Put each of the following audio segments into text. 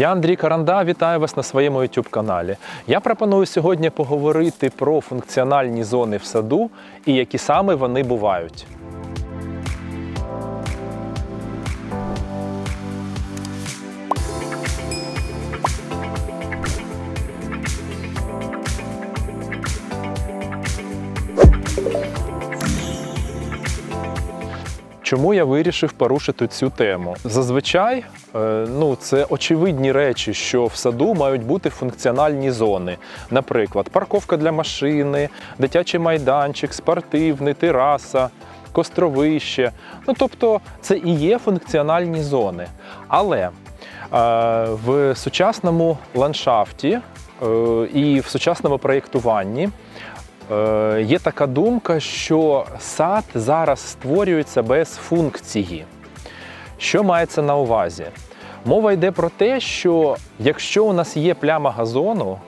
Я Андрій Каранда, вітаю вас на своєму YouTube каналі. Я пропоную сьогодні поговорити про функціональні зони в саду і які саме вони бувають. Чому я вирішив порушити цю тему? Зазвичай е, ну, це очевидні речі, що в саду мають бути функціональні зони. Наприклад, парковка для машини, дитячий майданчик, спортивний, тераса, костровище. Ну, тобто, це і є функціональні зони. Але е, в сучасному ландшафті е, і в сучасному проєктуванні Є така думка, що сад зараз створюється без функції. Що мається на увазі? Мова йде про те, що якщо у нас є пляма газону,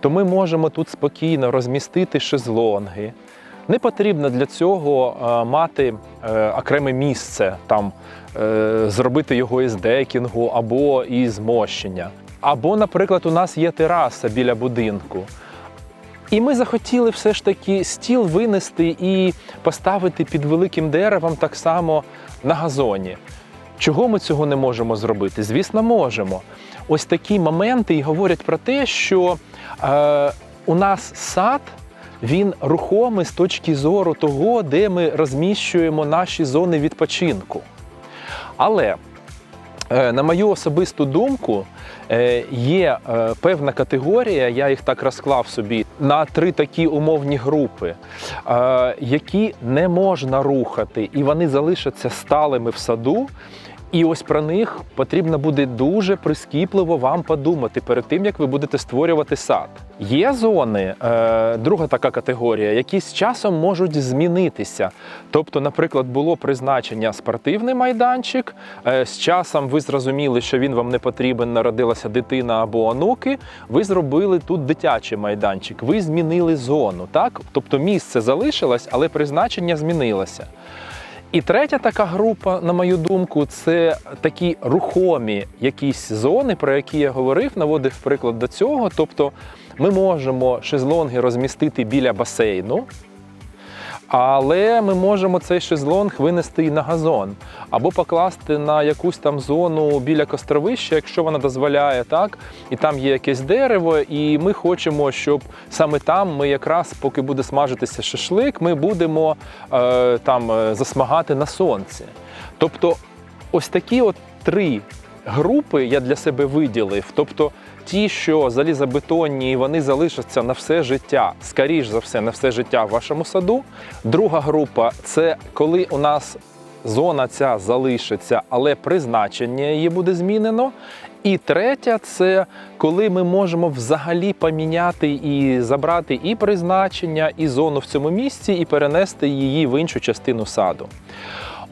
то ми можемо тут спокійно розмістити шезлонги. Не потрібно для цього е, мати е, окреме місце, там, е, зробити його із декінгу або із мощення. Або, наприклад, у нас є тераса біля будинку. І ми захотіли все ж таки стіл винести і поставити під великим деревом так само на газоні. Чого ми цього не можемо зробити? Звісно, можемо. Ось такі моменти і говорять про те, що е, у нас сад він рухомий з точки зору того, де ми розміщуємо наші зони відпочинку. Але Е, На мою особисту думку, є е, певна категорія, я їх так розклав собі на три такі умовні групи, які не можна рухати, і вони залишаться сталими в саду. І ось про них потрібно буде дуже прискіпливо вам подумати перед тим, як ви будете створювати сад. Є зони, е, друга така категорія, які з часом можуть змінитися. Тобто, наприклад, було призначення спортивний майданчик. е, З часом ви зрозуміли, що він вам не потрібен, народилася дитина або онуки. Ви зробили тут дитячий майданчик. Ви змінили зону, так? Тобто місце залишилось, але призначення змінилося. І третя така група, на мою думку, це такі рухомі якісь зони, про які я говорив, наводив приклад до цього. Тобто ми можемо шезлонги розмістити біля басейну, але ми можемо цей шезлонг винести і на газон, або покласти на якусь там зону біля костровища, якщо вона дозволяє, так, і там є якесь дерево, і ми хочемо, щоб саме там ми якраз, поки буде смажитися шашлик, ми будемо е, там е, засмагати на сонці. Тобто, ось такі от три групи я для себе виділив. Тобто ті, що залізобетонні, вони залишаться на все життя, скоріш за все, на все життя в вашому саду. Друга група це коли у нас зона ця залишиться, але призначення її буде змінено. І третя це коли ми можемо взагалі поміняти і забрати і призначення, і зону в цьому місці, і перенести її в іншу частину саду.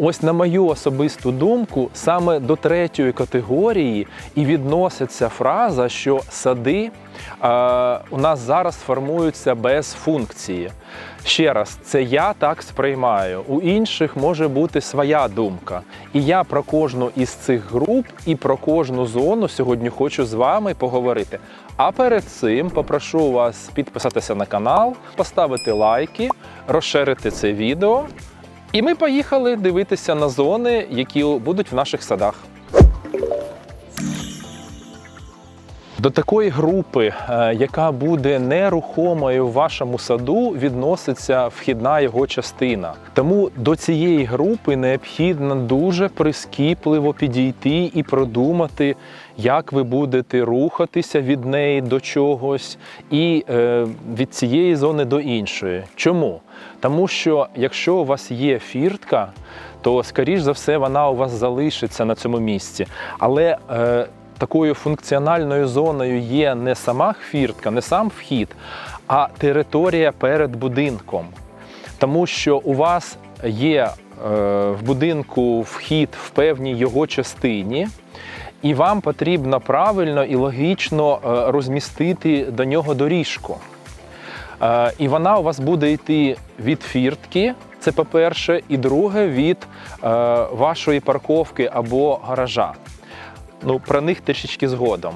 Ось на мою особисту думку, саме до третьої категорії і відноситься фраза, що сади е, у нас зараз формуються без функції. Ще раз, це я так сприймаю. У інших може бути своя думка. І я про кожну із цих груп і про кожну зону сьогодні хочу з вами поговорити. А перед цим попрошу вас підписатися на канал, поставити лайки, розширити це відео. І ми поїхали дивитися на зони, які будуть в наших садах. До такої групи, е, яка буде нерухомою в вашому саду, відноситься вхідна його частина. Тому до цієї групи необхідно дуже прискіпливо підійти і продумати, як ви будете рухатися від неї до чогось і е, від цієї зони до іншої. Чому? Тому що якщо у вас є фіртка, то скоріш за все вона у вас залишиться на цьому місці. Але е, такою функціональною зоною є не сама хвіртка, не сам вхід, а територія перед будинком. Тому що у вас є е, в будинку вхід в певній його частині, і вам потрібно правильно і логічно е, розмістити до нього доріжку. Е, І вона у вас буде йти від фіртки, це по-перше, і друге від вашої парковки або гаража. Ну, про них трішечки згодом.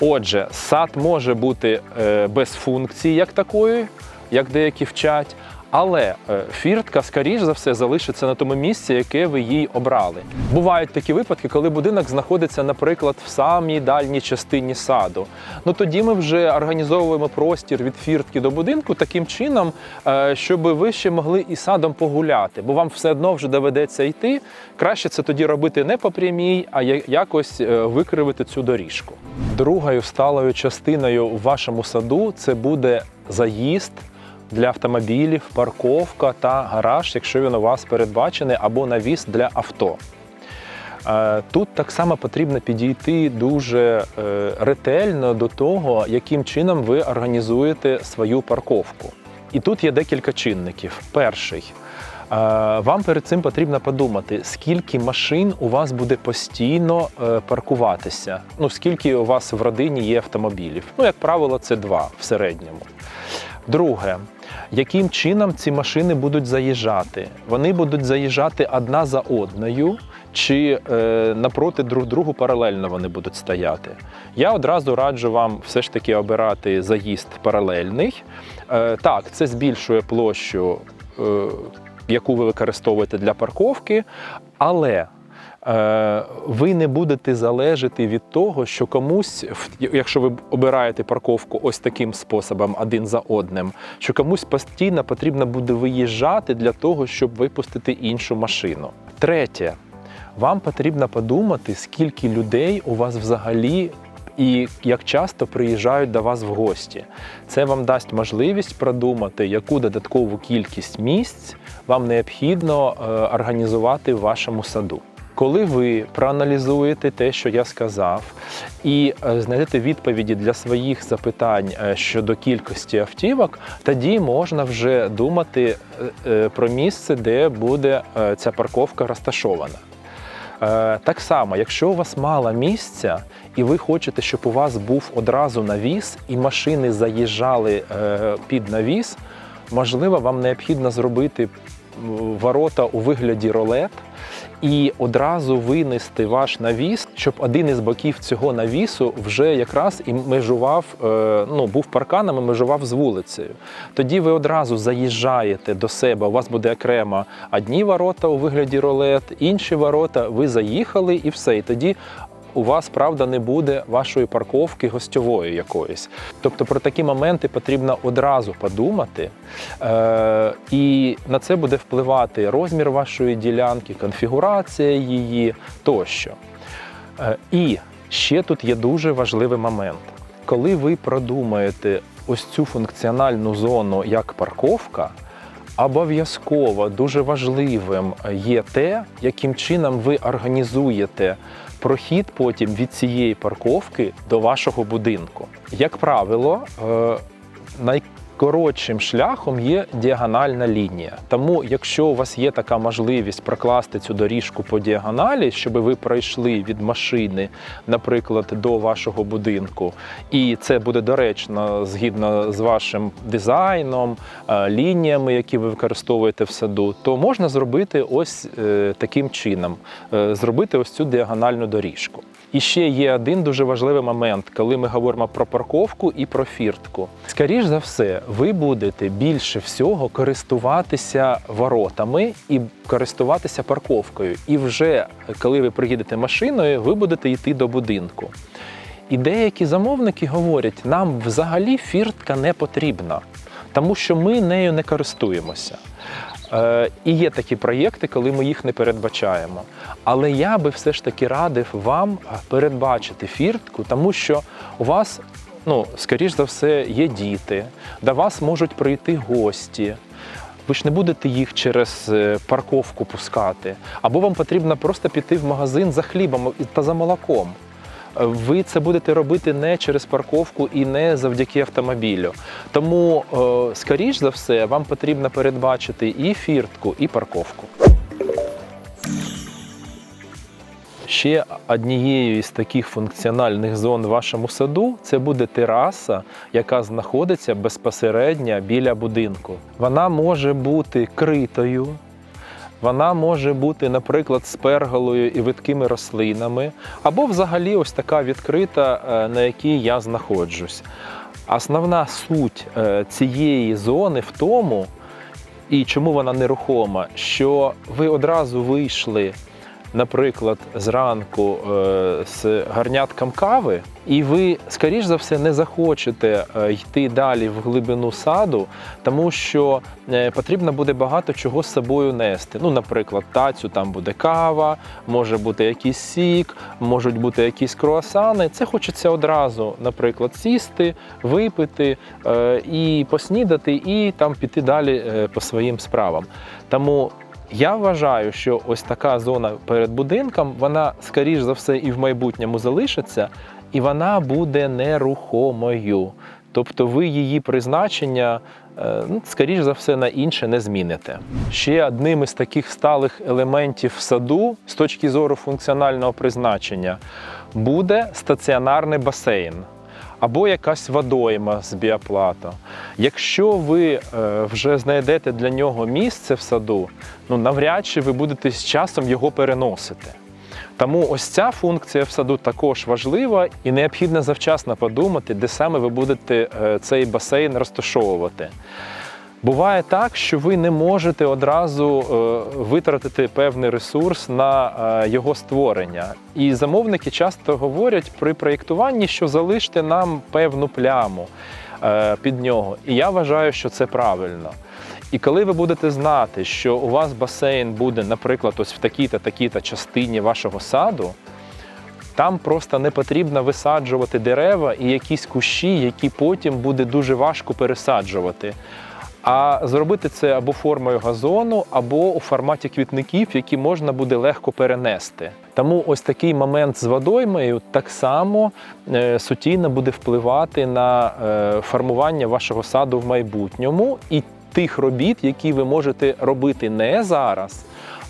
Отже, сад може бути е, без функції як такої, як деякі вчать, але е, фіртка, скоріш за все, залишиться на тому місці, яке ви їй обрали. Бувають такі випадки, коли будинок знаходиться, наприклад, в самій дальній частині саду. Ну тоді ми вже організовуємо простір від фіртки до будинку таким чином, е, щоб ви ще могли і садом погуляти, бо вам все одно вже доведеться йти. Краще це тоді робити не по прямій, а якось е, викривити цю доріжку. Другою сталою частиною в вашому саду це буде заїзд для автомобілів, парковка та гараж, якщо він у вас передбачений, або навіс для авто. Е, Тут так само потрібно підійти дуже е, ретельно до того, яким чином ви організуєте свою парковку. І тут є декілька чинників. Перший. е, Вам перед цим потрібно подумати, скільки машин у вас буде постійно паркуватися. Ну, скільки у вас в родині є автомобілів. Ну, як правило, це два в середньому. Друге, яким чином ці машини будуть заїжджати? Вони будуть заїжджати одна за одною, чи е, напроти друг другу паралельно вони будуть стояти. Я одразу раджу вам все ж таки обирати заїзд паралельний. Е, так, це збільшує площу, е, яку ви використовуєте для парковки, але ви не будете залежати від того, що комусь, якщо ви обираєте парковку ось таким способом, один за одним, що комусь постійно потрібно буде виїжджати для того, щоб випустити іншу машину. Третє, вам потрібно подумати, скільки людей у вас взагалі. І як часто приїжджають до вас в гості, це вам дасть можливість продумати, яку додаткову кількість місць вам необхідно е, організувати в вашому саду. Коли ви проаналізуєте те, що я сказав, і е, знайдете відповіді для своїх запитань е, щодо кількості автівок, тоді можна вже думати е, про місце, де буде ця парковка розташована. Так само, якщо у вас мало місця, і ви хочете, щоб у вас був одразу навіс, і машини заїжджали під навіс, можливо, вам необхідно зробити ворота у вигляді ролет і одразу винести ваш навіс, щоб один із боків цього навісу вже якраз і межував, е, ну був парканом і межував з вулицею. Тоді ви одразу заїжджаєте до себе. У вас буде окремо одні ворота у вигляді ролет, інші ворота. Ви заїхали і все. І тоді. У вас правда не буде вашої парковки гостьової якоїсь. Тобто про такі моменти потрібно одразу подумати, е- і на це буде впливати розмір вашої ділянки, конфігурація її тощо. Е, І ще тут є дуже важливий момент. Коли ви продумаєте ось цю функціональну зону як парковка, обов'язково дуже важливим є те, яким чином ви організуєте прохід потім від цієї парковки до вашого будинку. Як правило, е, найкоротшим шляхом є діагональна лінія. Тому, якщо у вас є така можливість прокласти цю доріжку по діагоналі, щоб ви пройшли від машини, наприклад, до вашого будинку, і це буде доречно згідно з вашим дизайном, е, лініями, які ви використовуєте в саду, то можна зробити ось е, таким чином: е, зробити ось цю діагональну доріжку. І ще є один дуже важливий момент, коли ми говоримо про парковку і про фіртку. Скоріш за все, ви будете більше всього користуватися воротами і користуватися парковкою. І вже коли ви приїдете машиною, ви будете йти до будинку. І деякі замовники говорять, нам взагалі фіртка не потрібна, тому що ми нею не користуємося. Е, І є такі проєкти, коли ми їх не передбачаємо. Але я би все ж таки радив вам передбачити фіртку, тому що у вас, ну, скоріш за все, є діти, до вас можуть прийти гості. Ви ж не будете їх через е, парковку пускати, або вам потрібно просто піти в магазин за хлібом та за молоком. Ви це будете робити не через парковку і не завдяки автомобілю. Тому, е, скоріш за все, вам потрібно передбачити і фіртку, і парковку. Ще однією із таких функціональних зон в вашому саду це буде тераса, яка знаходиться безпосередньо біля будинку. Вона може бути критою, Вона може бути, наприклад, з перголою і видкими рослинами, або взагалі ось така відкрита, е, на якій я знаходжусь. Основна суть е, цієї зони в тому, і чому вона нерухома, що ви одразу вийшли, наприклад, зранку е, з гарнятком кави, і ви, скоріш за все, не захочете е, йти далі в глибину саду, тому що е, потрібно буде багато чого з собою нести. Ну, наприклад, тацю там буде кава, може бути якийсь сік, можуть бути якісь круасани. Це хочеться одразу, наприклад, сісти, випити і поснідати, і там піти далі по своїм справам. Тому я вважаю, що ось така зона перед будинком, вона скоріш за все і в майбутньому залишиться, і вона буде нерухомою. Тобто ви її призначення, е, ну, скоріш за все, на інше не зміните. Ще одним із таких сталих елементів саду з точки зору функціонального призначення буде стаціонарний басейн або якась водойма з біоплата. Якщо ви е, вже знайдете для нього місце в саду, ну навряд чи ви будете з часом його переносити. Тому ось ця функція в саду також важлива і необхідно завчасно подумати, де саме ви будете е, цей басейн розташовувати. Буває так, що ви не можете одразу е, витратити певний ресурс на е, його створення. І замовники часто говорять при проєктуванні, що залиште нам певну пляму е, під нього. І я вважаю, що це правильно. І коли ви будете знати, що у вас басейн буде, наприклад, ось в такій-то такій-то частині вашого саду, там просто не потрібно висаджувати дерева і якісь кущі, які потім буде дуже важко пересаджувати. А зробити це або формою газону, або у форматі квітників, які можна буде легко перенести. Тому ось такий момент з водоймою так само е, суттєво буде впливати на е, формування вашого саду в майбутньому і тих робіт, які ви можете робити не зараз,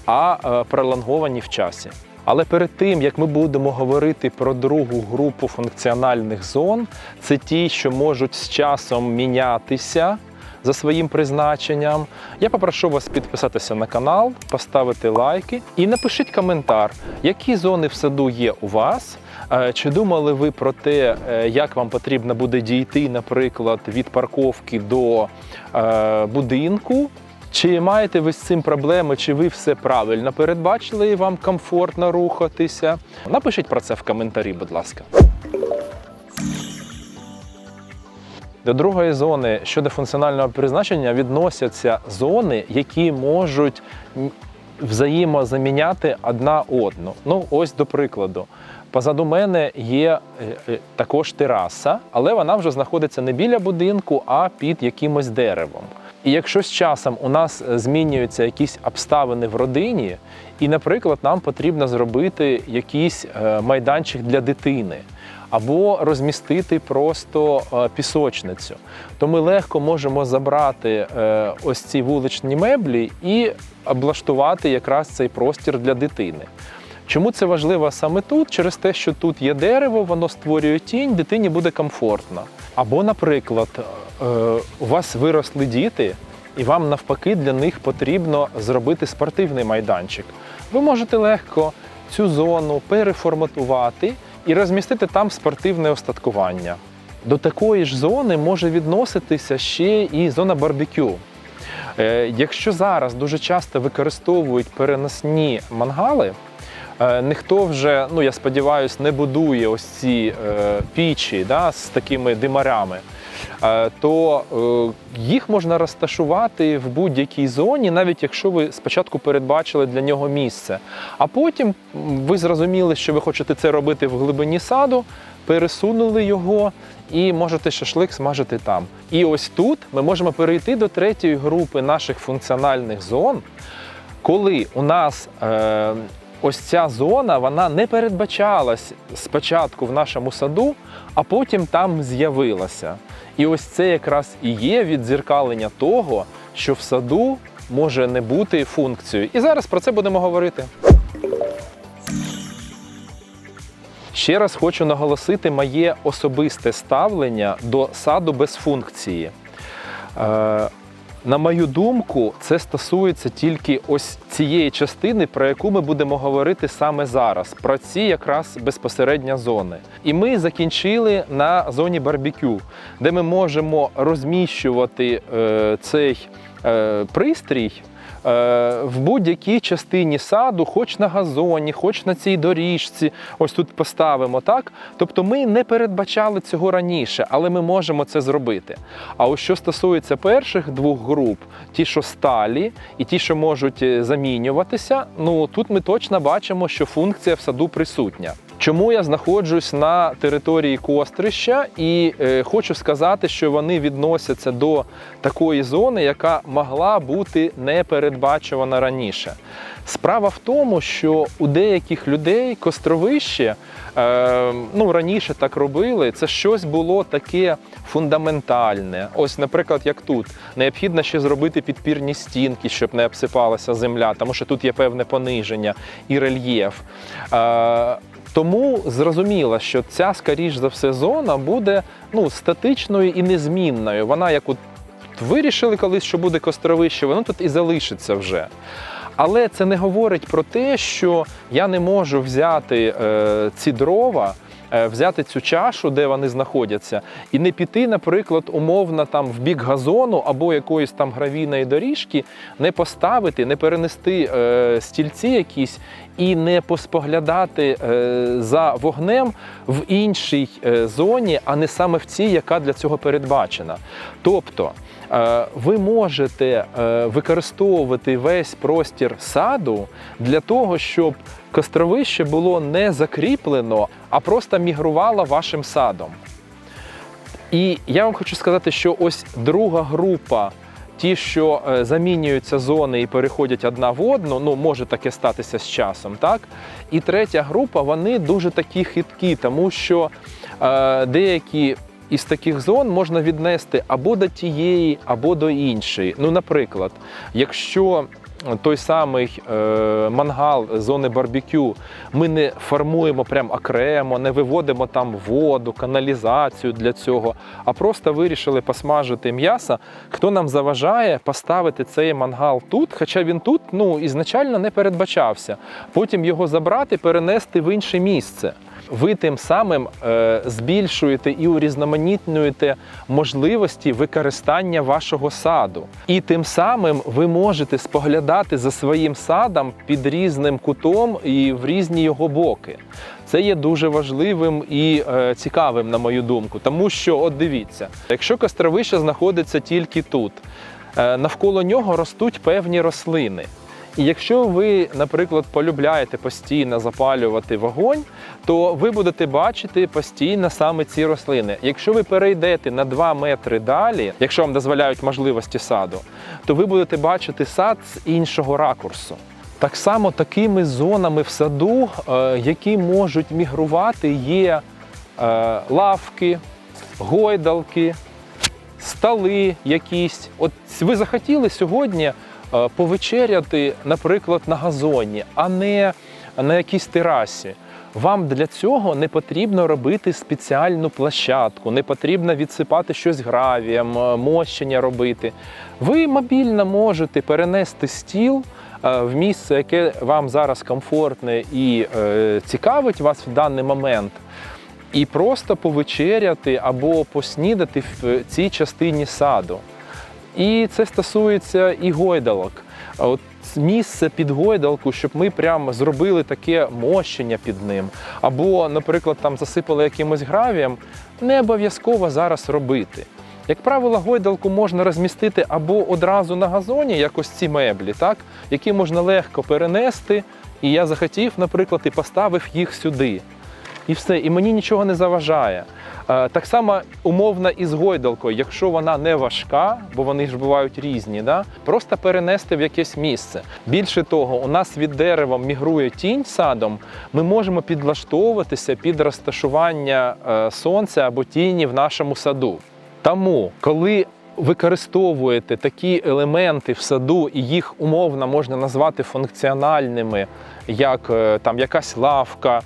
а е, пролонговані в часі. Але перед тим як ми будемо говорити про другу групу функціональних зон, це ті, що можуть з часом мінятися за своїм призначенням. Я попрошу вас підписатися на канал, поставити лайки і напишіть коментар, які зони в саду є у вас. Е, Чи думали ви про те, е, як вам потрібно буде дійти, наприклад, від парковки до е, будинку? Чи маєте ви з цим проблеми, чи ви все правильно передбачили і вам комфортно рухатися? Напишіть про це в коментарі, будь ласка. До другої зони щодо функціонального призначення відносяться зони, які можуть взаємозаміняти одна одну. Ну, ось до прикладу. Позаду мене є е, е, також тераса, але вона вже знаходиться не біля будинку, а під якимось деревом. І якщо з часом у нас е, змінюються якісь обставини в родині, і, наприклад, нам потрібно зробити якийсь майданчик для дитини, або розмістити просто е, пісочницю, то ми легко можемо забрати е, ось ці вуличні меблі і облаштувати якраз цей простір для дитини. Чому це важливо саме тут? Через те, що тут є дерево, воно створює тінь, дитині буде комфортно. Або, наприклад, е, у вас виросли діти, і вам навпаки для них потрібно зробити спортивний майданчик. Ви можете легко цю зону переформатувати і розмістити там спортивне остаткування. До такої ж зони може відноситися ще і зона барбекю. Е, Якщо зараз дуже часто використовують переносні мангали, е, ніхто вже, ну я сподіваюся, не будує ось ці е, пічі да, з такими димарями, то е, їх можна розташувати в будь-якій зоні, навіть якщо ви спочатку передбачили для нього місце. А потім ви зрозуміли, що ви хочете це робити в глибині саду, пересунули його і можете шашлик смажити там. І ось тут ми можемо перейти до третьої групи наших функціональних зон, коли у нас е, ось ця зона вона не передбачалась спочатку в нашому саду, а потім там з'явилася. І ось це якраз і є відзеркалення того, що в саду може не бути функцією. І зараз про це будемо говорити. Ще раз хочу наголосити моє особисте ставлення до саду без функції. Е, На мою думку, це стосується тільки ось цієї частини, про яку ми будемо говорити саме зараз, про ці якраз безпосередньо зони. І ми закінчили на зоні барбекю, де ми можемо розміщувати е, цей е, пристрій. Е, В будь-якій частині саду, хоч на газоні, хоч на цій доріжці, ось тут поставимо так. Тобто ми не передбачали цього раніше, але ми можемо це зробити. А ось що стосується перших двох груп, ті, що сталі, і ті, що можуть е, замінюватися, ну тут ми точно бачимо, що функція в саду присутня. Чому я знаходжусь на території Кострища і е, хочу сказати, що вони відносяться до такої зони, яка могла бути не передбачувана раніше. Справа в тому, що у деяких людей костровище, е, ну раніше так робили, це щось було таке фундаментальне. Ось, наприклад, як тут, необхідно ще зробити підпірні стінки, щоб не обсипалася земля, тому що тут є певне пониження і рельєф. Е, тому зрозуміло, що ця, скоріш за все, зона буде ну, статичною і незмінною. Вона як от вирішили колись, що буде костровище, воно тут і залишиться вже. Але це не говорить про те, що я не можу взяти е, ці дрова, взяти цю чашу, де вони знаходяться, і не піти, наприклад, умовно там в бік газону або якоїсь там гравійної доріжки, не поставити, не перенести е, стільці якісь і не поспоглядати е, за вогнем в іншій е, зоні, а не саме в цій, яка для цього передбачена. Тобто е, ви можете е, використовувати весь простір саду для того, щоб костровище було не закріплено, а просто мігрувало вашим садом. І я вам хочу сказати, що ось друга група, ті, що е, замінюються зони і переходять одна в одну, ну може таке статися з часом, так? І третя група, вони дуже такі хиткі, тому що е, деякі із таких зон можна віднести або до тієї, або до іншої. Ну, наприклад, якщо той самий е, мангал зони барбекю ми не формуємо прям окремо, не виводимо там воду, каналізацію для цього, а просто вирішили посмажити м'ясо. Хто нам заважає поставити цей мангал тут, хоча він тут ну, ізначально не передбачався. Потім його забрати, перенести в інше місце. Ви тим самим е, збільшуєте і урізноманітнюєте можливості використання вашого саду. І тим самим ви можете споглядати за своїм садом під різним кутом і в різні його боки. Це є дуже важливим і е, цікавим, на мою думку, тому що, от дивіться, якщо костровище знаходиться тільки тут, е, навколо нього ростуть певні рослини. І якщо ви, наприклад, полюбляєте постійно запалювати вогонь, то ви будете бачити постійно саме ці рослини. Якщо ви перейдете на 2 метри далі, якщо вам дозволяють можливості саду, то ви будете бачити сад з іншого ракурсу. Так само такими зонами в саду, е, які можуть мігрувати, є е, лавки, гойдалки, столи якісь. От ви захотіли сьогодні повечеряти, наприклад, на газоні, а не на якійсь терасі. Вам для цього не потрібно робити спеціальну площадку, не потрібно відсипати щось гравієм, е, мощення робити. Ви мобільно можете перенести стіл е, в місце, яке вам зараз комфортне і е, цікавить вас в даний момент, і просто повечеряти або поснідати в цій частині саду. І це стосується і гойдалок. От місце під гойдалку, щоб ми прямо зробили таке мощення під ним, або, наприклад, там засипали якимось гравієм, не обов'язково зараз робити. Як правило, гойдалку можна розмістити або одразу на газоні, як ось ці меблі, так? які можна легко перенести. І я захотів, наприклад, і поставив їх сюди. І все, і мені нічого не заважає. Е, Так само умовно і з гойдалкою, якщо вона не важка, бо вони ж бувають різні, да? просто перенести в якесь місце. Більше того, у нас від дерева мігрує тінь садом, ми можемо підлаштовуватися під розташування е, сонця або тіні в нашому саду. Тому, коли використовуєте такі елементи в саду, і їх умовно можна назвати функціональними, як е, там якась лавка,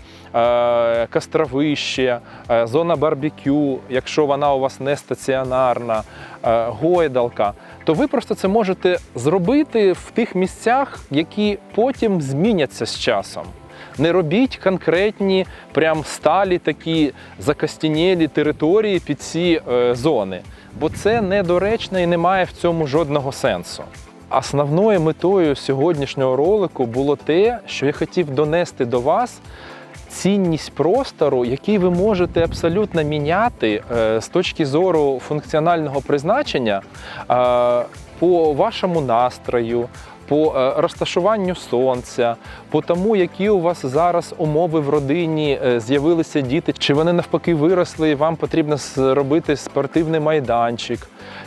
костровище, е, зона барбекю, якщо вона у вас не стаціонарна, е, гойдалка, то ви просто це можете зробити в тих місцях, які потім зміняться з часом. Не робіть конкретні, прям сталі такі закостянілі території під ці е, зони, бо це недоречно і немає в цьому жодного сенсу. Основною метою сьогоднішнього ролику було те, що я хотів донести до вас цінність простору, який ви можете абсолютно міняти е, з точки зору функціонального призначення е, по вашому настрою, по е, розташуванню сонця, по тому, які у вас зараз умови в родині з'явилися діти, чи вони навпаки виросли, і вам потрібно зробити спортивний майданчик.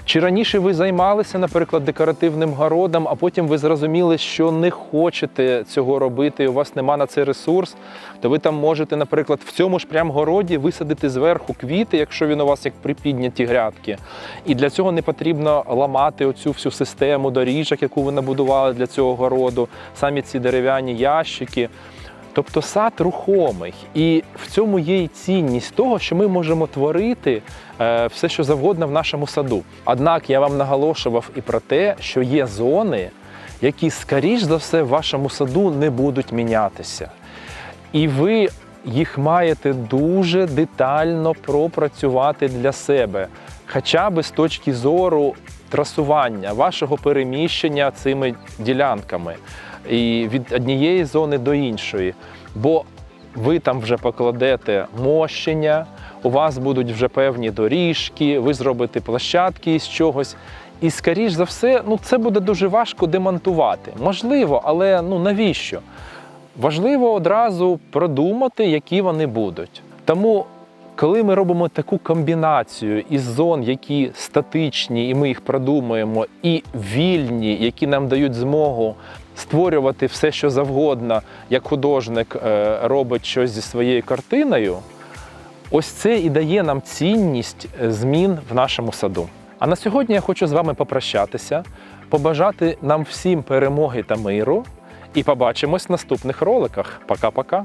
Чи раніше ви займалися, наприклад, декоративним городом, а потім ви зрозуміли, що не хочете цього робити, і у вас нема на це ресурс, то ви там можете, наприклад, в цьому ж прям городі висадити зверху квіти, якщо він у вас як припідняті грядки. І для цього не потрібно ламати оцю всю систему доріжок, яку ви набудували для цього городу, самі ці дерев'яні ящики. Тобто сад рухомий, і в цьому є і цінність того, що ми можемо творити все, що завгодно в нашому саду. Однак я вам наголошував і про те, що є зони, які, скоріш за все, в вашому саду не будуть мінятися. І ви їх маєте дуже детально пропрацювати для себе, хоча б з точки зору трасування, вашого переміщення цими ділянками і від однієї зони до іншої. Бо ви там вже покладете мощення, у вас будуть вже певні доріжки, ви зробите площадки із чогось. І, скоріш за все, ну це буде дуже важко демонтувати. Можливо, але ну навіщо? Важливо одразу продумати, які вони будуть. Тому, коли ми робимо таку комбінацію із зон, які статичні, і ми їх продумуємо, і вільні, які нам дають змогу створювати все, що завгодно, як художник е, робить щось зі своєю картиною, ось це і дає нам цінність е, змін в нашому саду. А на сьогодні я хочу з вами попрощатися, побажати нам всім перемоги та миру. І побачимось в наступних роликах. Пока-пока.